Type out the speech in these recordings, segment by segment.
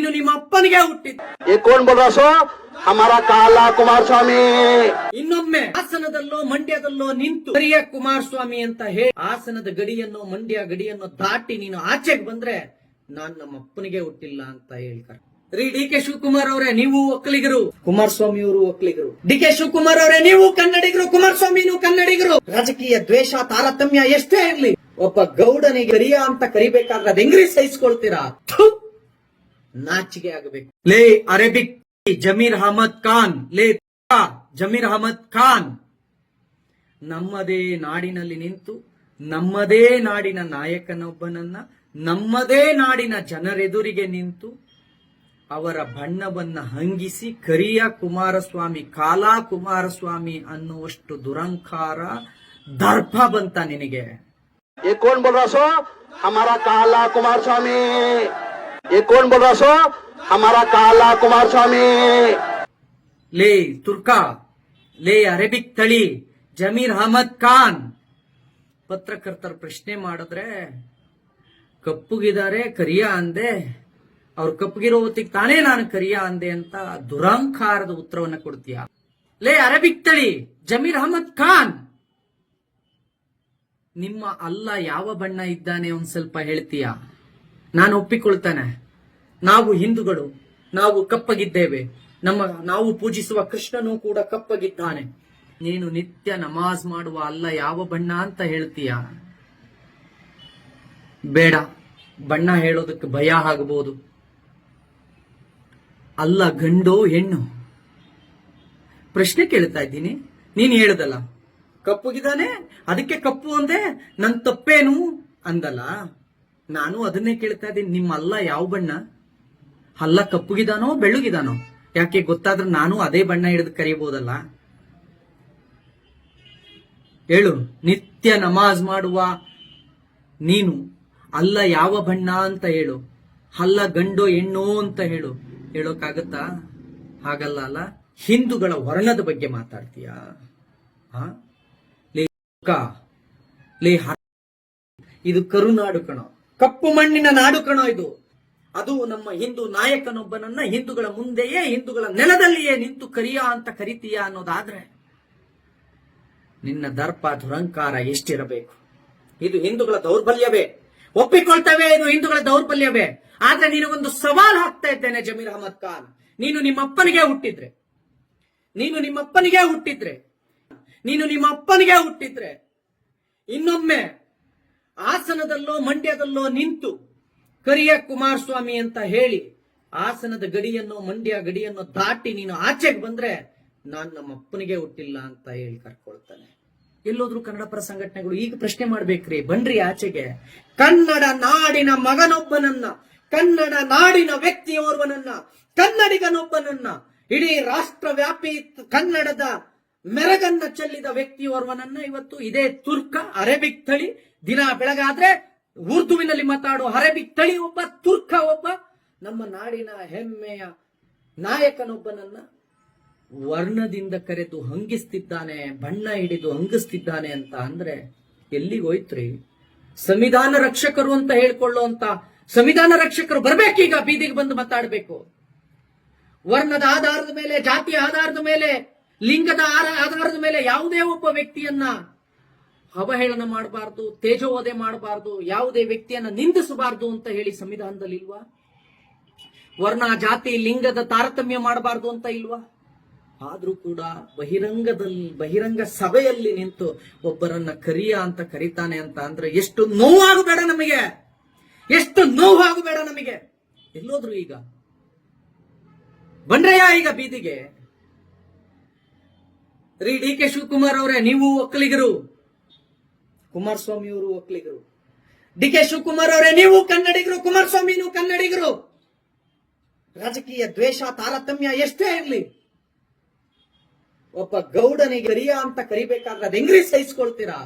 ನೀನು ನಿಮ್ಮ ಅಪ್ಪನಿಗೆ ಅಮರ ಕಾಲ ಕುಮಾರಸ್ವಾಮಿ. ಇನ್ನೊಮ್ಮೆ ಹಾಸನದಲ್ಲೋ ಮಂಡ್ಯದಲ್ಲೋ ನಿಂತು ಬರಿಯ ಕುಮಾರಸ್ವಾಮಿ ಅಂತ ಹೇಳಿ ಹಾಸನದ ಗಡಿಯನ್ನು ಮಂಡ್ಯ ಗಡಿಯನ್ನು ದಾಟಿ ನೀನು ಆಚೆಗೆ ಬಂದ್ರೆ ನಾನ್ ನಮ್ಮ ಅಪ್ಪನಿಗೆ ಹುಟ್ಟಿಲ್ಲ ಅಂತ ಹೇಳ್ತಾರೆ ರೀ ಡಿ ಕೆ ಶಿವಕುಮಾರ್ ಅವರೇ ನೀವು ಒಕ್ಕಲಿಗರು. ಕುಮಾರಸ್ವಾಮಿ ಅವರು ಒಕ್ಕಲಿಗರು. ಡಿ ಕೆ ಶಿವಕುಮಾರ್ ಅವರೇ ನೀವು ಕನ್ನಡಿಗರು ಕುಮಾರಸ್ವಾಮಿನೂ ಕನ್ನಡಿಗರು. ರಾಜಕೀಯ ದ್ವೇಷ ತಾರತಮ್ಯ ಎಷ್ಟೇ ಇರ್ಲಿ ಒಬ್ಬ ಗೌಡನಿಗೆ ಹರಿಯ ಅಂತ ಕರಿಬೇಕಾದ್ರೆ ಹೆಂಗ್ರಿ ಸಹಿಸ್ಕೊಳ್ತೀರಾ? ನಾಚಿಕೆ ಆಗಬೇಕು. ಲೇ ಅರೇಬಿಕ್ ಜಮೀರ್ ಅಹಮದ್ ಖಾನ್, ಲೇ ಜಮೀರ್ ಅಹಮದ್ ಖಾನ್. ನಮ್ಮದೇ ನಾಡಿನಲ್ಲಿ ನಿಂತು, ನಮ್ಮದೇ ನಾಡಿನ ನಾಯಕನೊಬ್ಬನನ್ನ, ನಮ್ಮದೇ ನಾಡಿನ ಜನರೆದುರಿಗೆ ನಿಂತು, ಅವರ ಬಣ್ಣವನ್ನ ಹಂಗಿಸಿ ಕರಿಯ ಕುಮಾರಸ್ವಾಮಿ, ಕಾಲಾ ಕುಮಾರಸ್ವಾಮಿ ಅನ್ನುವಷ್ಟು ದುರಂಕಾರ, ದರ್ಪ ಬಂತ ನಿನಗೆ. ಕಾಲಾ ಕುಮಾರಸ್ವಾಮಿ. हमारा काला कुमार स्वामी ये कौन बोल रहा सो हमारा काला कुमार स्वामी ಲೇ ತುರ್ಕಾ ಲೇ ಅರೇಬಿಕ್ ತಳಿ ಜಮೀರ್ ಅಹಮದ್ ಖಾನ್ ಪತ್ರಕರ್ತರ ಪ್ರಶ್ನೆ ಮಾಡಿದ್ರೆ ಕಪ್ಪುಗಿದ್ದಾರೆ ಕರಿಯ ಅಂದೆ ಅವ್ರು ಕಪ್ಪುಗಿರೋ ಹೊತ್ತಿಗೆ ತಾನೇ ನಾನು ಕರಿಯ ಅಂದೆ ಅಂತ ದುರಂಕಾರದ ಉತ್ತರವನ್ನ ಕೊಡ್ತೀಯ ಲೇ ಅರೇಬಿಕ್ ತಳಿ ಜಮೀರ್ ಅಹಮದ್ ಖಾನ್ ನಿಮ್ಮ ಅಲ್ಲ ಯಾವ ಬಣ್ಣ ಇದ್ದಾನೆ ಒಂದ್ ಸ್ವಲ್ಪ ಹೇಳ್ತೀಯಾ ನಾನು ಒಪ್ಪಿಕೊಳ್ತಾನೆ. ನಾವು ಹಿಂದೂಗಳು, ನಾವು ಕಪ್ಪಗಿದ್ದೇವೆ. ನಮ್ಮ, ನಾವು ಪೂಜಿಸುವ ಕೃಷ್ಣನು ಕೂಡ ಕಪ್ಪಗಿದ್ದಾನೆ. ನೀನು ನಿತ್ಯ ನಮಾಜ್ ಮಾಡುವ ಅಲ್ಲ, ಯಾವ ಬಣ್ಣ ಅಂತ ಹೇಳ್ತೀಯ? ಬೇಡ. ಬಣ್ಣ ಹೇಳೋದಕ್ಕೆ ಭಯ ಆಗಬಹುದು ಅಲ್ಲ, ಗಂಡೋ, ಹೆಣ್ಣು? ಪ್ರಶ್ನೆ ಕೇಳ್ತಾ ಇದ್ದೀನಿ. ನೀನ್ ಹೇಳದಲ್ಲ. ಕಪ್ಪುಗಿದಾನೆ ಅದಕ್ಕೆ ಕಪ್ಪು ಅಂದೆ, ನನ್ ತಪ್ಪೇನು? ಅಂದಲ್ಲ. ನಾನು ಅದನ್ನೇ ಕೇಳ್ತಾ ಇದ್ದೀನಿ, ನಿಮ್ಮ ಅಲ್ಲ ಯಾವ ಬಣ್ಣ? ಅಲ್ಲ ಕಪ್ಪುಗಿದಾನೋ ಬೆಳ್ಳಗಿದಾನೋ? ಯಾಕೆ ಗೊತ್ತಾದ್ರೆ ನಾನು ಅದೇ ಬಣ್ಣ ಹಿಡಿದು ಕರಿಬೋದಲ್ಲ? ಹೇಳು, ನಿತ್ಯ ನಮಾಜ್ ಮಾಡುವ ನೀನು ಅಲ್ಲ ಯಾವ ಬಣ್ಣ ಅಂತ ಹೇಳು ಅಲ್ಲ ಗಂಡೋ ಹೆಣ್ಣೋ ಅಂತ ಹೇಳು. ಹೇಳೋಕ್ಕಾಗತ್ತಾ? ಹಾಗಲ್ಲ ಅಲ್ಲ, ಹಿಂದೂಗಳ ವರ್ಣದ ಬಗ್ಗೆ ಮಾತಾಡ್ತೀಯಾ? ಲೇ ಲೇ ಇದು ಕರುನಾಡು ಕಣೋ. ಕಪ್ಪು ಮಣ್ಣಿನ ನಾಡು ಕಣೋ ಇದು. ಅದು ನಮ್ಮ ಹಿಂದೂ ನಾಯಕನೊಬ್ಬನನ್ನ ಹಿಂದೂಗಳ ಮುಂದೆಯೇ, ಹಿಂದೂಗಳ ನೆಲದಲ್ಲಿಯೇ ನಿಂತು ಕರಿಯ ಅಂತ ಕರಿತೀಯ ಅನ್ನೋದಾದ್ರೆ ನಿನ್ನ ದರ್ಪ ದುರಂಕಾರ ಎಷ್ಟಿರಬೇಕು? ಇದು ಹಿಂದೂಗಳ ದೌರ್ಬಲ್ಯವೇ? ಒಪ್ಪಿಕೊಳ್ತವೆ, ಇದು ಹಿಂದೂಗಳ ದೌರ್ಬಲ್ಯವೇ? ಆದ್ರೆ ನಿನಗೊಂದು ಸವಾಲು ಹಾಕ್ತಾ ಇದ್ದೇನೆ ಜಮೀರ್ ಅಹಮದ್ ಖಾನ್. ನೀನು ನಿಮ್ಮಪ್ಪನಿಗೆ ಹುಟ್ಟಿದ್ರೆ. ನೀನು ನಿಮ್ಮಪ್ಪನಿಗೆ ಹುಟ್ಟಿದ್ರೆ. ನೀನು ನಿಮ್ಮಪ್ಪನಿಗೆ ಹುಟ್ಟಿದ್ರೆ. ಇನ್ನೊಮ್ಮೆ ಹಾಸನದಲ್ಲೋ ಮಂಡ್ಯದಲ್ಲೋ ನಿಂತು ಕರಿಯ ಕುಮಾರಸ್ವಾಮಿ ಅಂತ ಹೇಳಿ ಆಸನದ ಗಡಿಯನ್ನು ಮಂಡ್ಯ ಗಡಿಯನ್ನು ದಾಟಿ ನೀನು ಆಚೆಗೆ ಬಂದ್ರೆ ನಾನು ನಮ್ಮ ಅಪ್ಪನಿಗೆ ಹುಟ್ಟಿಲ್ಲ ಅಂತ ಹೇಳಿ ಕರ್ಕೊಳ್ತಾನೆ. ಎಲ್ಲೋದ್ರು ಕನ್ನಡ ಪರ ಸಂಘಟನೆಗಳು ಈಗ ಪ್ರಶ್ನೆ ಮಾಡ್ಬೇಕ್ರಿ, ಬನ್ರಿ ಆಚೆಗೆ. ಕನ್ನಡ ನಾಡಿನ ಮಗನೊಬ್ಬನನ್ನ, ಕನ್ನಡ ನಾಡಿನ ವ್ಯಕ್ತಿಯೋರ್ವನನ್ನ, ಕನ್ನಡಿಗನೊಬ್ಬನನ್ನ, ಇಡೀ ರಾಷ್ಟ್ರ ವ್ಯಾಪಿ ಕನ್ನಡದ ಮೆರಗನ್ನ ಚೆಲ್ಲಿದ ವ್ಯಕ್ತಿಯೋರ್ವನನ್ನ ಇವತ್ತು ಇದೇ ತುರ್ಕ ಅರೇಬಿಕ್ ತಳಿ ದಿನ ಬೆಳಗಾದ್ರೆ ಉರ್ದುವಿನಲ್ಲಿ ಮಾತಾಡೋ ಅರೇಬಿಕ್ ತಳಿ ಒಬ್ಬ, ತುರ್ಕ ಒಬ್ಬ, ನಮ್ಮ ನಾಡಿನ ಹೆಮ್ಮೆಯ ನಾಯಕನೊಬ್ಬನನ್ನ ವರ್ಣದಿಂದ ಕರೆದು ಹಂಗಿಸ್ತಿದ್ದಾನೆ, ಬಣ್ಣ ಹಿಡಿದು ಹಂಗಿಸ್ತಿದ್ದಾನೆ ಅಂತ ಅಂದ್ರೆ ಎಲ್ಲಿಗೋಯ್ತ್ರಿ ಸಂವಿಧಾನ ರಕ್ಷಕರು ಅಂತ ಹೇಳ್ಕೊಳ್ಳುವಂತ ಸಂವಿಧಾನ ರಕ್ಷಕರು ಬರ್ಬೇಕೀಗ, ಬೀದಿಗೆ ಬಂದು ಮಾತಾಡ್ಬೇಕು. ವರ್ಣದ ಆಧಾರದ ಮೇಲೆ, ಜಾತಿಯ ಆಧಾರದ ಮೇಲೆ, ಲಿಂಗದ ಆಧಾರದ ಮೇಲೆ ಯಾವುದೇ ಒಬ್ಬ ವ್ಯಕ್ತಿಯನ್ನ ಅವಹೇಳನ ಮಾಡಬಾರ್ದು, ತೇಜೋವಧೆ ಮಾಡಬಾರ್ದು, ಯಾವುದೇ ವ್ಯಕ್ತಿಯನ್ನ ನಿಂದಿಸಬಾರ್ದು ಅಂತ ಹೇಳಿ ಸಂವಿಧಾನದಲ್ಲಿ ಇಲ್ವಾ? ವರ್ಣ ಜಾತಿ ಲಿಂಗದ ತಾರತಮ್ಯ ಮಾಡಬಾರ್ದು ಅಂತ ಇಲ್ವಾ? ಆದ್ರೂ ಕೂಡ ಬಹಿರಂಗದಲ್ಲಿ, ಬಹಿರಂಗ ಸಭೆಯಲ್ಲಿ ನಿಂತು ಒಬ್ಬರನ್ನ ಕರಿಯ ಅಂತ ಕರೀತಾನೆ ಅಂತ ಅಂದ್ರೆ ಎಷ್ಟು ನೋವಾಗಬೇಡ ನಮಗೆ! ಎಷ್ಟು ನೋವಾಗಬೇಡ ನಮಗೆ! ಎಲ್ಲೋದ್ರು ಈಗ. ಬಂಡ್ರಯ್ಯ ಈಗ ಬೀದಿಗೆ. ರೀ ಡಿ ಕೆ ಶಿವಕುಮಾರ್ ಅವರೇ, ನೀವು ಒಕ್ಕಲಿಗರು. ಕುಮಾರಸ್ವಾಮಿ ಅವರು ಒಕ್ಕಲಿಗರು. ಡಿ ಕೆ ಶಿವಕುಮಾರ್ ಅವರೇ, ನೀವು ಕನ್ನಡಿಗರು ಕುಮಾರಸ್ವಾಮಿನೂ ಕನ್ನಡಿಗರು. ರಾಜಕೀಯ ದ್ವೇಷ, ತಾರತಮ್ಯ ಎಷ್ಟೇ ಇರಲಿ, ಒಬ್ಬ ಗೌಡನಿಗೆ ಕರಿಯ ಅಂತ ಕರಿಬೇಕಾದ್ರೆ ಅದ್ ಹೆಂಗ್ರಿ ಸಹಿಸ್ಕೊಳ್ತೀರಾ?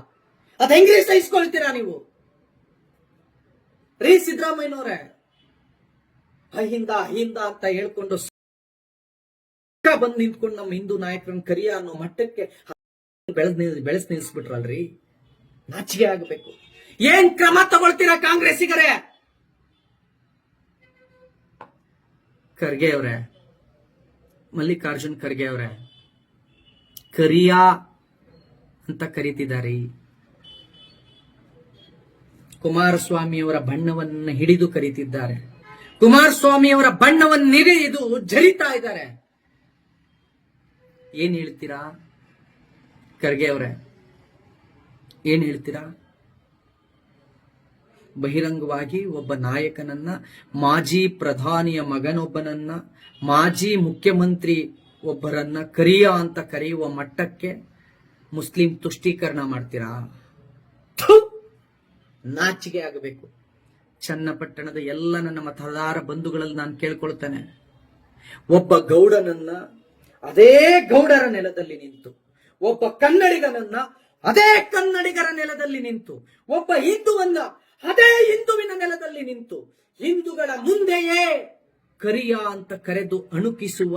ಅದ್ ಹೆಂಗ್ರಿ ಸಹಿಸ್ಕೊಳ್ತೀರಾ ನೀವು? ರೀ ಸಿದ್ದರಾಮಯ್ಯನವ್ರೆ, ಅಹಿಂದ ಅಹಿಂದ ಅಂತ ಹೇಳ್ಕೊಂಡು ಬಂದ್ ನಿಂತ್ಕೊಂಡು ನಮ್ಮ ಹಿಂದೂ ನಾಯಕರನ್ನ ಕರಿಯ ಅನ್ನೋ ಮಟ್ಟಕ್ಕೆ ಬೆಳೆದ್ ನಿಲ್, ಬೆಳೆಸ್ ನಿಲ್ಸ್ಬಿಟ್ರಲ್ರಿ. ನಾಚಿಕೆ ಆಗಬೇಕು ಏನ್ ಕ್ರಮ ತಗೊಳ್ತೀರಾ ಕಾಂಗ್ರೆಸ್ಸಿಗರೇ? ಖರ್ಗೆ ಅವರೇ ಮಲ್ಲಿಕಾರ್ಜುನ್ ಖರ್ಗೆ ಅವರೇ ಕರಿಯಾ ಅಂತ ಕರೀತಿದ್ದಾರೆ. ಕುಮಾರಸ್ವಾಮಿಯವರ ಬಣ್ಣವನ್ನು ಹಿಡಿದು ಕರೀತಿದ್ದಾರೆ. ಕುಮಾರಸ್ವಾಮಿಯವರ ಬಣ್ಣವನ್ನು ಹಿಡಿದು ಜರಿತಾ ಇದ್ದಾರೆ. ಏನ್ ಹೇಳ್ತೀರಾ? ಖರ್ಗೆ ಅವರೇ ಏನ್ ಹೇಳ್ತೀರಾ? ಬಹಿರಂಗವಾಗಿ ಒಬ್ಬ ನಾಯಕನನ್ನ, ಮಾಜಿ ಪ್ರಧಾನಿಯ ಮಗನೊಬ್ಬನನ್ನ, ಮಾಜಿ ಮುಖ್ಯಮಂತ್ರಿ ಒಬ್ಬರನ್ನ ಕರಿಯ ಅಂತ ಕರೆಯುವ ಮಟ್ಟಕ್ಕೆ ಮುಸ್ಲಿಂ ತುಷ್ಟೀಕರಣ ಮಾಡ್ತೀರಾ? ನಾಚಿಗೆ ಆಗಬೇಕು. ಚನ್ನಪಟ್ಟಣದ ಎಲ್ಲ ನನ್ನ ಮತದಾರ ಬಂಧುಗಳಲ್ಲಿ ನಾನು ಕೇಳ್ಕೊಳ್ತೇನೆ. ಒಬ್ಬ ಗೌಡನನ್ನ, ಅದೇ ಗೌಡರ ನೆಲದಲ್ಲಿ ನಿಂತು, ಒಬ್ಬ ಕನ್ನಡಿಗನನ್ನ ಅದೇ ಕನ್ನಡಿಗರ ನೆಲದಲ್ಲಿ ನಿಂತು, ಒಬ್ಬ ಹಿಂದುವನ್ನ ಅದೇ ಹಿಂದುವಿನ ನೆಲದಲ್ಲಿ ನಿಂತು, ಹಿಂದುಗಳ ಮುಂದೆಯೇ ಕರಿಯ ಅಂತ ಕರೆದು ಅಣುಕಿಸುವ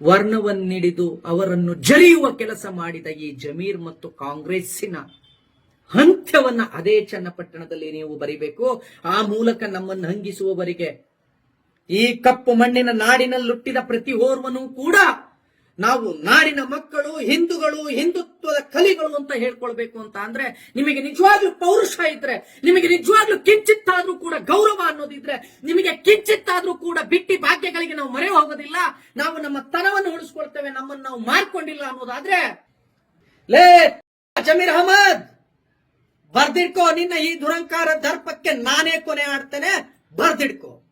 ವರ್ಣವನ್ನಿಡಿದು ಅವರನ್ನು ಜರಿಯುವ ಕೆಲಸ ಮಾಡಿದ ಈ ಜಮೀರ್ ಮತ್ತು ಕಾಂಗ್ರೆಸ್ಸಿನ ಅಂತ್ಯವನ್ನ ಅದೇ ಚನ್ನಪಟ್ಟಣದಲ್ಲಿ ನೀವು ಬರಿಬೇಕು. ಆ ಮೂಲಕ ನಮ್ಮನ್ನು ಹಂಗಿಸುವವರಿಗೆ ಈ ಕಪ್ಪು ಮಣ್ಣಿನ ನಾಡಿನಲ್ಲುಟ್ಟಿದ ಪ್ರತಿ ಓರ್ವನೂ ಕೂಡ ನಾವು ನಾಡಿನ ಮಕ್ಕಳು, ಹಿಂದೂಗಳು, ಹಿಂದುತ್ವದ ಕಲಿಗಳು ಅಂತ ಹೇಳ್ಕೊಳ್ಬೇಕು ಅಂತ ಅಂದ್ರೆ ನಿಮಗೆ ನಿಜವಾಗ್ಲೂ ಪೌರುಷ ಇದ್ರೆ, ನಿಮಗೆ ನಿಜವಾಗ್ಲೂ ಕಿಂಚಿತ್ತಾದ್ರೂ ಕೂಡ ಗೌರವ ಅನ್ನೋದಿದ್ರೆ, ನಿಮಗೆ ಕಿಂಚಿತ್ತಾದ್ರೂ ಕೂಡ ಬಿಟ್ಟಿ ಭಾಗ್ಯಗಳಿಗೆ ನಾವು ಮರೆ ಹೋಗೋದಿಲ್ಲ. ನಾವು ನಮ್ಮ ತನವನ್ನು ಉಳಿಸ್ಕೊಳ್ತೇವೆ, ನಮ್ಮನ್ನು ನಾವು ಮಾರ್ಕೊಂಡಿಲ್ಲ ಅನ್ನೋದಾದ್ರೆ, ಲೇ, ಜಮೀರ್ ಅಹಮದ್, ಬರ್ದಿಡ್ಕೋ, ನಿನ್ನ ಈ ದುರಂಕಾರ ದರ್ಪಕ್ಕೆ ನಾನೇ ಕೊನೆ ಆಡ್ತೇನೆ ಬರ್ದಿಡ್ಕೋ.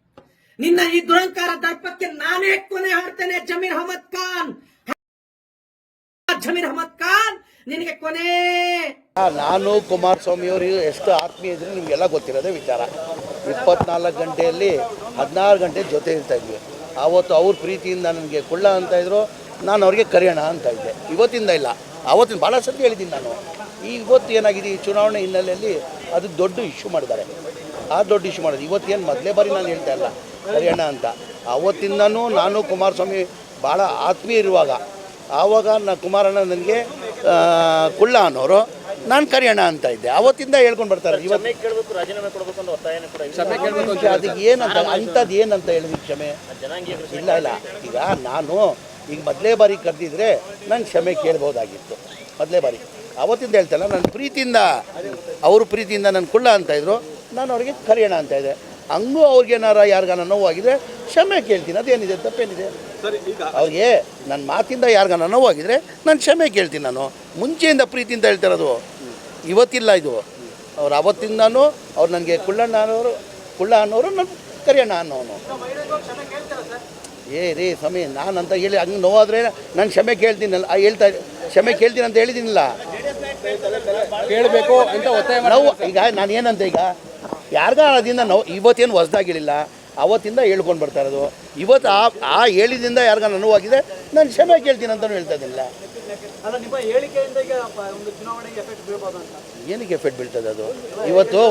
ನಿನ್ನ ಈ ದುರಂಕಾರ ದರ್ಪಕ್ಕೆ ನಾನೇ ಕೊನೆ ಆಡ್ತೇನೆ ಜಮೀರ್ ಅಹಮದ್ ಖಾನ್. ಜಮೀರ್ ಅಹಮದ್ ಖಾನ್, ನಿನಗೆ ಕೊನೆ. ನಾನು ಕುಮಾರಸ್ವಾಮಿ ಅವರು ಎಷ್ಟು ಆತ್ಮೀಯ ಇದ್ರೆ ನಿಮಗೆಲ್ಲ ಗೊತ್ತಿರೋದೇ ವಿಚಾರ. ಇಪ್ಪತ್ನಾಲ್ಕು ಗಂಟೆಯಲ್ಲಿ ಹದಿನಾರು ಗಂಟೆ ಜೊತೆ ಇರ್ತಾ ಇದ್ವಿ. ಆವತ್ತು ಅವ್ರ ಪ್ರೀತಿಯಿಂದ ನನಗೆ ಕೊಳ್ಳ ಅಂತ ಇದ್ರು, ನಾನು ಅವ್ರಿಗೆ ಕರೆಯೋಣ ಅಂತ ಇದ್ದೆ. ಇವತ್ತಿಂದ ಇಲ್ಲ. ಆವತ್ತಿನ ಭಾಳ ಸತಿ ಹೇಳಿದ್ದೀನಿ ನಾನು. ಈ ಇವತ್ತು ಏನಾಗಿದೆ, ಈ ಚುನಾವಣೆ ಹಿನ್ನೆಲೆಯಲ್ಲಿ ಅದು ದೊಡ್ಡ ಇಶ್ಯೂ ಮಾಡಿದ್ದಾರೆ. ಆ ದೊಡ್ಡ ಇಶ್ಯೂ ಮಾಡೋದು ಇವತ್ತೇನು ಮೊದಲೇ ಬಾರಿ ನಾನು ಹೇಳ್ತಾ ಇಲ್ಲ, ಕರೆಯೋಣ ಅಂತ. ಆವತ್ತಿಂದನೂ ನಾನು ಕುಮಾರಸ್ವಾಮಿ ಭಾಳ ಆತ್ಮೀಯ ಇರುವಾಗ ಆವಾಗ ನಾ ಕುಮಾರಣ್ಣ ನನಗೆ ಕುಳ್ಳ ಅನ್ನೋರು ನಾನು ಕರೆಯೋಣ ಅಂತ ಇದ್ದೆ. ಅವತ್ತಿಂದ ಹೇಳ್ಕೊಂಡು ಬರ್ತಾರೆ. ಇವತ್ತು ಕೇಳಬೇಕು ರಾಜೀನಾಮೆ ಕೊಡಬೇಕು ಅಂತ ಒತ್ತಾಯನ ಕೂಡ ಅದು ಏನಂತ ಅಂಥದ್ದು ಏನಂತ ಹೇಳಿದ್ವಿ ಕ್ಷಮೆ? ಇಲ್ಲ ಇಲ್ಲ. ಈಗ ನಾನು ಈಗ ಮೊದಲೇ ಬಾರಿ ಕರೆದಿದ್ರೆ ನಾನು ಕ್ಷಮೆ ಕೇಳ್ಬೋದಾಗಿತ್ತು. ಮೊದಲೇ ಬಾರಿ. ಅವತ್ತಿಂದ ಹೇಳ್ತಲ್ಲ ನನ್ನ ಪ್ರೀತಿಯಿಂದ ಅವ್ರ ಪ್ರೀತಿಯಿಂದ ನನ್ನ ಕುಳ್ಳ ಅಂತ ಇದ್ರು ನಾನು ಅವ್ರಿಗೆ ಕರೆಯೋಣ ಅಂತ ಇದ್ದೆ. ಹಂಗೂ ಅವ್ರಿಗೇನಾರ ಯಾರಿಗಾನ ನೋವಾಗಿದ್ರೆ ಕ್ಷಮೆ ಕೇಳ್ತೀನಿ. ಅದೇನಿದೆ ತಪ್ಪೇನಿದೆ? ಅವ್ರಿಗೆ ನನ್ನ ಮಾತಿಂದ ಯಾರಿಗಾನ ನೋವಾಗಿದ್ರೆ ನಾನು ಕ್ಷಮೆ ಕೇಳ್ತೀನಿ ನಾನು. ಮುಂಚೆಯಿಂದ ಪ್ರೀತಿಯಿಂದ ಹೇಳ್ತಿರೋದು ಇವತ್ತಿಲ್ಲ ಇದು. ಅವ್ರು ಅವತ್ತಿಂದನೂ ಅವ್ರು ನನಗೆ ಕುಳ್ಳಣ್ಣ ಅನ್ನೋರು ಕುಳ್ಳ ಅನ್ನೋರು ನನ್ನ ಕರಿಯಣ್ಣ ಅನ್ನೋನು. ಏ ರೀ ಸಮಯ ನಾನು ಅಂತ ಹೇಳಿ ಹಂಗೆ ನೋವಾದರೆ ನಾನು ಕ್ಷಮೆ ಕೇಳ್ತೀನಲ್ಲ ಹೇಳ್ತಾ ಕ್ಷಮೆ ಕೇಳ್ತೀನಿ ಅಂತ ಹೇಳಿದ್ದೀನಿಲ್ಲ ಕೇಳಬೇಕು ಅಂತ ಒತ್ತಾಯ ನಾವು ಈಗ ನಾನು ಏನಂತ ಈಗ? ಯಾರಿಗಾರ ಅದರಿಂದ ನಾವು ಇವತ್ತೇನು ಹೊಸ್ದಾಗಿಳಿಲ್ಲ ಅವತ್ತಿಂದ ಹೇಳ್ಕೊಂಡು ಬರ್ತಾ ಇರೋದು. ಇವತ್ತು ಆ ಆ ಹೇಳಿದಿಂದ ಯಾರಿಗ ನೋವಾಗಿದೆ ನಾನು ಕ್ಷಮೆ ಕೇಳ್ತೀನಿ ಅಂತಲೂ ಹೇಳ್ತಾ ಇದ್ದಿಲ್ಲ. ಏನಕ್ಕೆ ಎಫೆಕ್ಟ್ ಬೀಳ್ತದೆ ಅದು? ಇವತ್ತು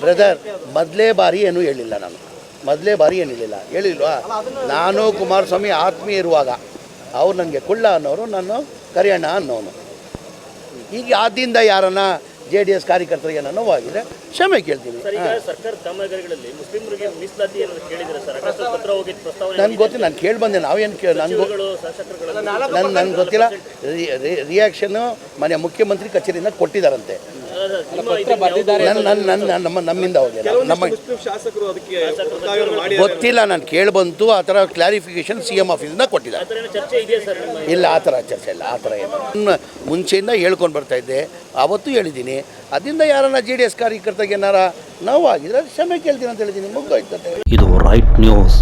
ಬ್ರದರ್ ಮೊದಲೇ ಬಾರಿ ಏನು ಹೇಳಿಲ್ಲ ನಾನು. ಮೊದಲೇ ಬಾರಿ ಏನಿಲ್ಲ ಹೇಳಿಲ್ವಾ? ನಾನು ಕುಮಾರಸ್ವಾಮಿ ಆತ್ಮೀಯ ಇರುವಾಗ ಅವ್ರು ನನಗೆ ಕುಳ್ಳ ಅನ್ನೋರು ನಾನು ಕರಿಯಣ್ಣ ಅನ್ನೋನು. ಈಗ ಆದ್ದರಿಂದ ಯಾರನ್ನ ಜೆ ಡಿ ಎಸ್ ಕಾರ್ಯಕರ್ತರಿಗೆ ನಾನು ನೋವಾಗಿದೆ. ಕ್ಷಮೆ ಕೇಳ್ತೀನಿ. ಸರ್ ಈಗ ಸರ್ಕಾರದ ಕಾಮಗಾರಿಗಳಲ್ಲಿ ಮುಸ್ಲಿಮರಿಗೆ ಮೀಸಲಾತಿ ಏನಾದ್ರು ಕೇಳಿದ್ರೆ ಸರ್? ಅಕಸ್ಮಾತ್ ಪತ್ರ ಹೋಗಿದ್ದು ಪ್ರಸ್ತಾವನೆ ನನ್ಗೆ ಗೊತ್ತಿಲ್ಲ. ನಾನು ಕೇಳಿ ಬಂದೆ. ನಾವೇನು ಕೇಳಿ ನನ್ಗೆ ನನ್ನ ನನಗೆ ಗೊತ್ತಿಲ್ಲ. ರಿಯಾಕ್ಷನ್ನು ಮನೆ ಮುಖ್ಯಮಂತ್ರಿ ಕಚೇರಿಯಿಂದ ಕೊಟ್ಟಿದ್ದಾರಂತೆ ನನ್ನ ನನ್ನ ನನ್ನ ನಮ್ಮ ನಮ್ಮಿಂದ ಹೋಗಿಲ್ಲ ನಮ್ಮ ಶಾಸಕರು ಅದಕ್ಕೆ ಗೊತ್ತಿಲ್ಲ ನಾನು ಕೇಳಬಂತು ಆ ಥರ ಕ್ಲಾರಿಫಿಕೇಶನ್ ಸಿ ಎಂ ಆಫೀಸಿಂದ ಕೊಟ್ಟಿದ್ದಾರೆ. ಇಲ್ಲ ಆ ಥರ ಚರ್ಚೆ ಇಲ್ಲ ಆ ಥರ ಏನು ಮುಂಚೆಯಿಂದ ಹೇಳ್ಕೊಂಡು ಬರ್ತಾ ಇದ್ದೆ ಅವತ್ತು ಹೇಳಿದ್ದೀನಿ. ಅದರಿಂದ ಯಾರನ್ನ ಜೆ ಡಿ ಎಸ್ ಕಾರ್ಯಕರ್ತರಿಗೆ ಏನಾರ ನೋವಾಗಿದ್ರೆ ಕ್ಷಮೆ ಕೇಳ್ತೀನಿ ಅಂತ ಹೇಳಿದ್ದೀನಿ. ಮುಗ್ದೋಯ್ತದೆ ಇದು ರೈಟ್ ನ್ಯೂಸ್